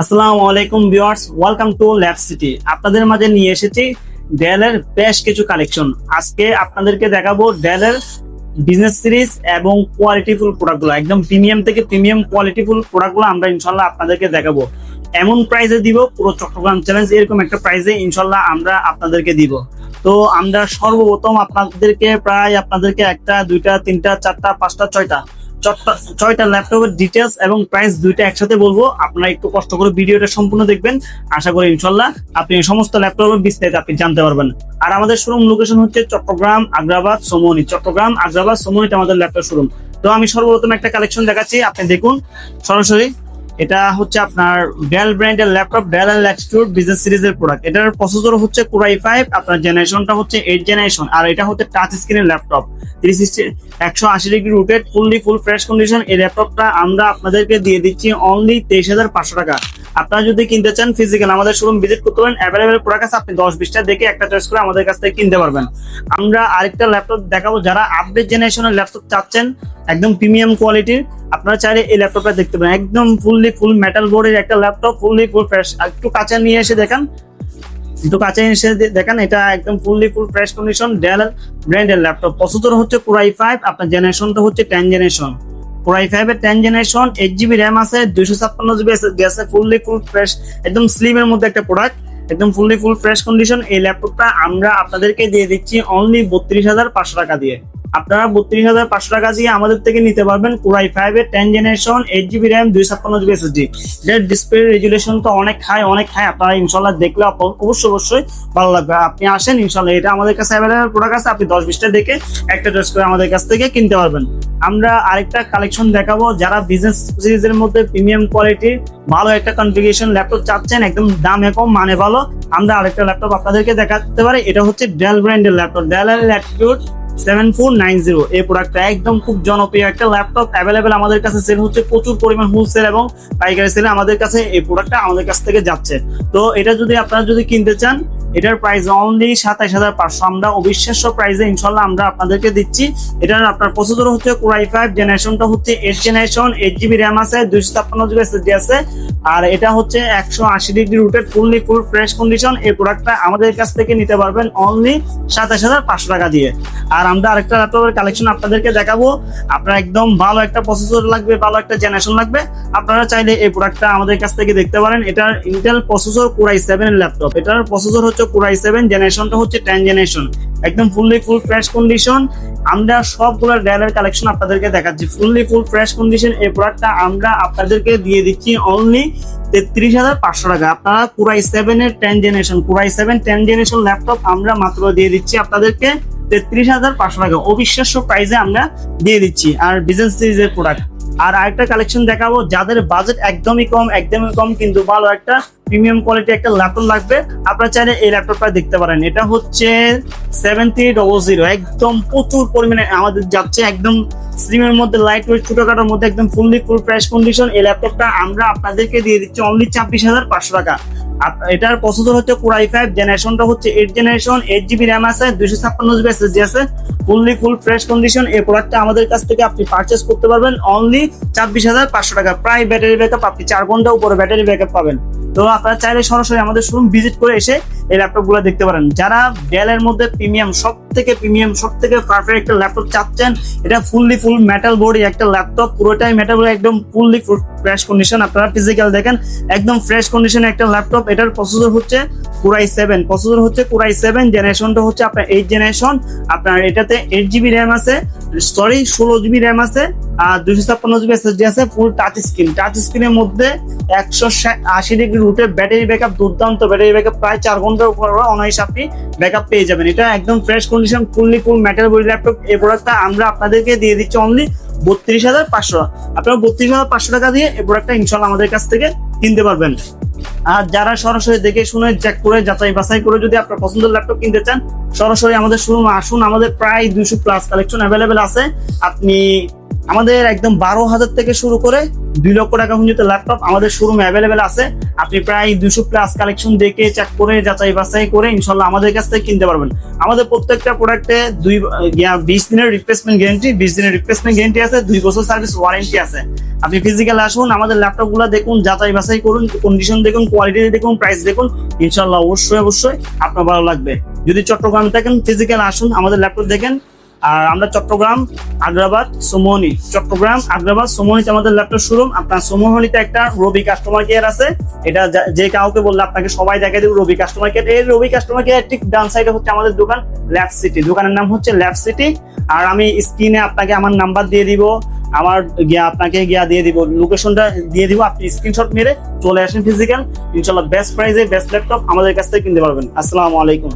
আসসালামু আলাইকুম viewers welcome to city আপনাদের মাঝে নিয়ে এসেছি ডেলের বেশ কিছু কালেকশন আজকে আপনাদেরকে দেখাবো ডেলের বিজনেস সিরিজ এবং কোয়ালিটিফুল প্রোডাক্টগুলো একদম প্রিমিয়াম থেকে প্রিমিয়াম কোয়ালিটিফুল প্রোডাক্টগুলো আমরা ইনশাল্লাহ আপনাদেরকে দেখাবো। এমন প্রাইসে দিব, পুরো চট্টগ্রাম চ্যালেঞ্জ এরকম একটা প্রাইসে ইনশাল্লাহ আমরা আপনাদেরকে দিব। তো আমরা সর্বপ্রথম আপনাদেরকে প্রায় আপনাদেরকে একটা, দুইটা, তিনটা, চারটা, পাঁচটা, ছয়টা ছয়টা ল্যাপটপের ডিটেলস এবং প্রাইস দুইটা একসাথে বলব। আপনারা একটু কষ্ট করে ভিডিওটা সম্পূর্ণ দেখবেন। আশা করি ইনশাল্লাহ আপনি সমস্ত ল্যাপটপের বিস্তারিত আপনি জানতে পারবেন। আর আমাদের শোরুম লোকেশন হচ্ছে চট্টগ্রাম, আগ্রাবাদ, সোমনি। চট্টগ্রাম, আগ্রাবাদ, সোমনিতে আমাদের ল্যাপটপ শোরুম তো আমি সর্বপ্রথম একটা কালেকশন দেখাচ্ছি। আপনি দেখুন, সরাসরি এটা হচ্ছে আপনার ডেল ব্র্যান্ডের laptop Dell and latitude business সিরিজের প্রোডাক্ট এটার প্রসেসর হচ্ছে কোরাই ফাইভ আপনার জেনারেশনটা হচ্ছে এইট জেনারেশন আর এটা হচ্ছে টাচ স্ক্রিনের ল্যাপটপ থ্রি সিক্সটি একশো আশি degree rotate fully full fresh condition এই ল্যাপটপটা আমরা আপনাদেরকে দিয়ে দিচ্ছি অনলি তেইশ হাজার পাঁচশো টাকা। আপনারা যদি কিনতে চান ফিজিক্যাল আমাদের শোরুম ভিজিট করতে পারেন। অ্যাভেলেবেল প্রোডাক্ট আছে আপনি দশ বিশটা দেখে একটা চয়েস করে আমাদের কাছ থেকে কিনতে পারবেন। আমরা আরেকটা ল্যাপটপ দেখাবো, যারা আপডেট জেনারেশনের ল্যাপটপ চাচ্ছেন, একদম প্রিমিয়াম কোয়ালিটির আপনারা চাইলে এই ল্যাপটপটা দেখতে পারেন। একদম ফুললি ফুল মেটাল বোর্ডের একটা ল্যাপটপ ফুললি ফুল ফ্রেশ একটু কাঁচা নিয়ে এসে দেখান। একটু কাছে এসে দেখেন, এটা একদম fully full fresh condition Dell ব্র্যান্ডের ল্যাপটপ। প্রসেসর হচ্ছে কোরাই ফাইভ আপনার জেনারেশনটা হচ্ছে ten generation core i five এর ten generation eight GB RAM আছে, দুইশো ছাপ্পান্ন জিবি আছে ফুললি ফুল ফ্রেশ একদম স্লিমের মধ্যে একটা প্রোডাক্ট একদম ফুললি ফুল ফ্রেশ কন্ডিশন এই ল্যাপটপটা আমরা আপনাদেরকে দিয়ে দিচ্ছি অনলি বত্রিশ হাজার পাঁচশো টাকা দিয়ে। আপনারা বত্রিশ হাজার পাঁচশো টাকা দিয়ে আমাদের থেকে নিতে পারবেন কোরাই ফাইভ এর ten generation eight GB RAM দুই ছাপ্পান্ন জিবি এসএসডি এটার ডিসপ্লে রেজুলেশন তো অনেক হাই অনেক হাই আপনারা ইনশাল্লাহ দেখলে অবশ্যই অবশ্যই ভালো লাগবে। আপনি আসেন ইনশাল্লাহ এটা আমাদের কাছে অ্যাভেলেবেল প্রোডাক্ট আছে, আপনি দশ বিশটা দেখে একটা চয়েস করে আমাদের কাছ থেকে কিনতে পারবেন। আমরা আরেকটা কালেকশন দেখাবো, যারা বিজনেস সিরিজের মধ্যে প্রিমিয়াম কোয়ালিটির ভালো একটা কনফিগারেশন ল্যাপটপ চাচ্ছেন, একদম দামে কম মানে ভালো, আমরা আরেকটা ল্যাপটপ আপনাদেরকে দেখাতে পারি। এটা হচ্ছে ডেল ব্র্যান্ডের laptop Dell latitude seven four nine zero এই প্রোডাক্টটা একদম খুব জনপ্রিয় একটা ল্যাপটপ অ্যাভেলেবেল আমাদের কাছে সেল হচ্ছে প্রচুর পরিমাণ হোলসেল এবং পাইকারি সেলে আমাদের কাছে এই প্রোডাক্টটা আমাদের কাছ থেকে যাচ্ছে। তো এটা যদি আপনারা যদি কিনতে চান এটার প্রাইস অনলি সাতাইশ হাজার পাঁচশো। আমরা অবিশ্বাস্য প্রাইসে ইনশাল্লাহ আমরা আপনাদেরকে দিচ্ছি। এটার আপনার প্রসেসর হচ্ছে কোরাই ফাইভ জেনারেশনটা হচ্ছে eight generation eight GB RAM আছে, দুইশো ছাপ্পান্ন জিবি এসএসডি আছে। আর এটা হচ্ছে একশো আশি ডিগ্রি রুটের ফুললি ফুল ফ্রেশ কন্ডিশন এই প্রোডাক্টটা আমাদের কাছ থেকে নিতে পারবেন অনলি সাতাশ হাজার পাঁচশো টাকা দিয়ে। আর আমরা আরেকটা ল্যাপটপের কালেকশন আপনাদেরকে দেখাবো। আপনার একদম ভালো একটা প্রসেসর লাগবে, ভালো একটা জেনারেশন লাগবে। আপনারা চাইলে এই প্রোডাক্টটা আমাদের কাছ থেকে দেখতে পারেন। এটার Intel processor core i seven laptop এটার প্রসেসর হচ্ছে কোরাই সেভেন জেনারেশনটা হচ্ছে টেন জেনারেশন একদম ফুললি ফুল ফ্রেশ কন্ডিশন আমরা সবগুলো ডেলের কালেকশন আপনাদেরকে দেখাচ্ছি। ফুললি ফুল ফ্রেশ কন্ডিশন এই প্রোডাক্টটা আমরা আপনাদেরকে দিয়ে দিচ্ছি অনলি তেত্রিশ হাজার পাঁচশো টাকা। আপনারা কুরাই সেভেন এর ten generation core i seven ten generation laptop আমরা মাত্র দিয়ে দিচ্ছি আপনাদেরকে তেত্রিশ হাজার পাঁচশো টাকা। অবিশ্বাস্য প্রাইসে আমরা দিয়ে দিচ্ছি। আর বিজনেস সিরিজের প্রোডাক্ট আর আরেকটা কালেকশন দেখাবো। যাদের বাজেট একদমই কম একদমই কম, কিন্তু ভালো একটা প্রিমিয়াম কোয়ালিটি একটা ল্যাপটপ লাগবে। আপনারা চাইলে এই ল্যাপটপটা দেখতে পারেন। এটা হচ্ছে সেভেন থ্রি ডবল জিরো একদম প্রচুর পরিমাণে আমাদের যাচ্ছে একদম স্লিমের মধ্যে লাইট ওয়েট ছোটখাটোর মধ্যে, একদম ফুললি ফুল ফ্রেশ কন্ডিশন এই ল্যাপটপটা আমরা আপনাদেরকে দিয়ে দিচ্ছি অনলি ছাব্বিশ হাজার পাঁচশো টাকা। এটার প্রসেসর হচ্ছে কোরাই ফাইভ জেনারেশনটা হচ্ছে eight generation eight GB RAM আছে, দুইশো ছাপ্পান্ন জিবি এসএসডি আছে ফুললি ফুল ফ্রেশ কন্ডিশন এই প্রোডাক্টটা আমাদের কাছ থেকে আপনি পারচেস করতে পারবেন অনলি ছাব্বিশ হাজার পাঁচশো টাকা। প্রায় ব্যাটারি ব্যাকআপ আপনি চার ঘণ্টা উপরে ব্যাটারি ব্যাকআপ পাবেন। তো আপনারা চাইলে সরাসরি আমাদের শোরুম ভিজিট করে এসে এই ল্যাপটপগুলো দেখতে পারেন। যারা ডেলের মধ্যে প্রিমিয়াম সব থেকে প্রিমিয়াম সব থেকে পারফেক্ট একটা ল্যাপটপ চাচ্ছেন, এটা ফুললি ফুল মেটাল বোর্ড একটা ল্যাপটপ পুরোটাই মেটাল একদম ফুললি ফ্রেশ কন্ডিশন আপনারা ফিজিক্যাল দেখেন, একদম ফ্রেশ কন্ডিশন একটা ল্যাপটপ এটার প্রসেসর হচ্ছে কুরাই সেভেন প্রসেসর হচ্ছে কুরাই সেভেন জেনারেশনটা হচ্ছে আপনার এইট জেনারেশন আপনার এটাতে এইট জিবি র্যাম আছে সরি ষোলো জিবি র্যাম আছে, আর দুশো ছাপ্পান্ন জিবি এসএসডি আছে ফুল টাচ স্ক্রিন টাচ স্ক্রিনের মধ্যে একশো আশি ডিগ্রি রুটে ব্যাটারি ব্যাকআপ দুর্দান্ত ব্যাটারি ব্যাকআপ প্রায় চার ঘণ্টার উপর অনায়াস আপনি ব্যাকআপ পেয়ে যাবেন। এটা একদম fresh condition fully full metal body laptop এই প্রোডাক্টটা আমরা আপনাদেরকে দিয়ে দিচ্ছি অনলি বত্রিশ হাজার পাঁচশো টাকা। আপনারা বত্রিশ হাজার পাঁচশো টাকা দিয়ে এই প্রোডাক্টটা ইনশাল্লাহ আমাদের কাছ থেকে কিনতে পারবেন। আর যারা সরাসরি দেখে শুনে চেক করে, যাচাই বাছাই করে যদি আপনার পছন্দের ল্যাপটপ কিনতে চান, সরাসরি আমাদের শোরুমে আসুন। আমাদের প্রায় দুশো প্লাস কালেকশন অ্যাভেলেবেল আছে। আপনি আমাদের একদম বারো হাজার থেকে শুরু করে দুই লক্ষ টাকা পর্যন্ত ল্যাপটপ আমাদের শোরুম অ্যাভেলেবেল আছে। আপনি প্রায় দুশো প্লাস কালেকশন দেখে চেক করে, যাচাই বাছাই করে ইনশাল্লাহ আমাদের কাছ থেকে কিনতে পারবেন। আমাদের প্রত্যেকটা প্রোডাক্টে দুই বিশ দিনের রিপ্লেসমেন্ট গ্যারেন্টি বিশ দিনের রিপ্লেসমেন্ট গ্যারেন্টি আছে, দুই বছর সার্ভিস ওয়ারেন্টি আছে। আপনি ফিজিক্যাল আসুন, আমাদের ল্যাপটপগুলো দেখুন, যাচাই বাছাই করুন কন্ডিশন দেখুন কোয়ালিটি দেখুন প্রাইস দেখুন, ইনশাল্লাহ অবশ্যই অবশ্যই আপনার ভালো লাগবে। যদি চট্টগ্রামে থাকেন ফিজিক্যাল আসুন, আমাদের ল্যাপটপ দেখেন আর আমরা চট্টগ্রাম, আগ্রাবাদ, সোমোহনি। চট্টগ্রাম, আগ্রাবাদ, সোমোহনিতে আমাদের ল্যাপটপ শোরুম আপনার সোমোহনিতে একটা রবি কাস্টমার কেয়ার আছে। এটা যে কাউকে বললে আপনাকে সবাই দেখা দেবে রবি কাস্টমার কেয়ার এই রবি কাস্টমার কেয়ার ঠিক ডান সাইডে হচ্ছে আমাদের দোকান ল্যাব সিটি দোকানের নাম হচ্ছে ল্যাব সিটি আর আমি স্ক্রিনে আপনাকে আমার নাম্বার দিয়ে দিব। আমার গিয়া আপনাকে গিয়া দিয়ে দিব। লোকেশনটা দিয়ে দিব। আপনি স্ক্রিনশট মেরে চলে আসেন ফিজিক্যাল ইনশাল্লাহ বেস্ট প্রাইসে বেস্ট ল্যাপটপ আমাদের কাছ থেকে কিনতে পারবেন। আসসালামু আলাইকুম।